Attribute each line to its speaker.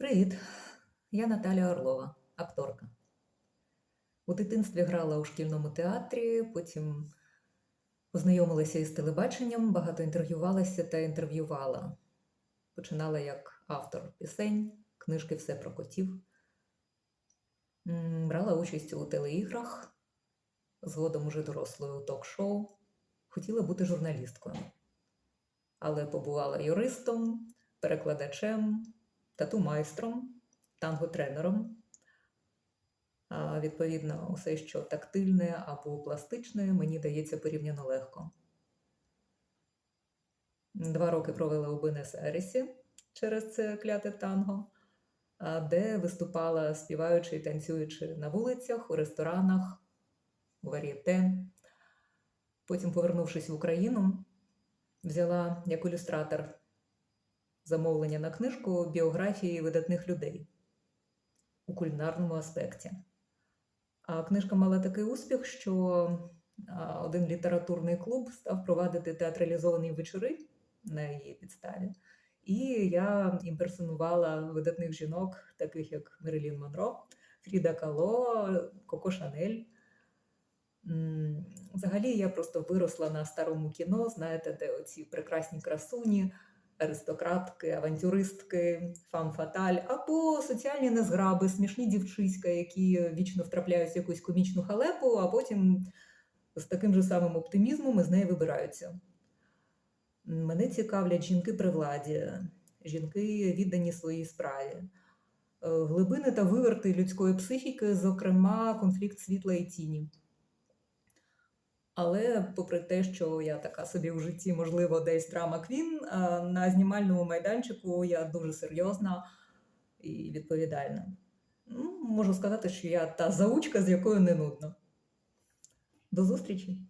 Speaker 1: Привіт, я Наталя Орлова, акторка. У дитинстві грала у шкільному театрі, потім познайомилася із телебаченням, багато інтерв'ювалася та інтерв'ювала. Починала як автор пісень, книжки Все про котів. Брала участь у телеіграх, згодом уже дорослою ток-шоу. Хотіла бути журналісткою, але побувала юристом, перекладачем, тату-майстром, танго-тренером. Відповідно, усе, що тактильне або пластичне, мені дається порівняно легко. Два роки провела у Буенос-Айресі через це кляте танго, де виступала співаючи і танцюючи на вулицях, у ресторанах, у вар'єте. Потім, повернувшись в Україну, взяла як ілюстратор замовлення на книжку біографії видатних людей у кулінарному аспекті. А книжка мала такий успіх, що один літературний клуб став провадити театралізовані вечори на її підставі. І я імперсонувала видатних жінок, таких як Мерилін Монро, Фріда Кало, Коко Шанель. Взагалі я просто виросла на старому кіно, знаєте, де оці прекрасні красуні, аристократки, авантюристки, фам-фаталь, або соціальні незграби, смішні дівчиська, які вічно втрапляють в якусь комічну халепу, а потім з таким же самим оптимізмом із неї вибираються. Мене цікавлять жінки при владі, жінки віддані своїй справі, е, глибини та виверти людської психіки, зокрема, конфлікт світла і тіні. Але попри те, що я така собі в житті, можливо, десь драма квін, на знімальному майданчику я дуже серйозна і відповідальна. Ну, можу сказати, що я та заучка, з якою не нудно. До зустрічі!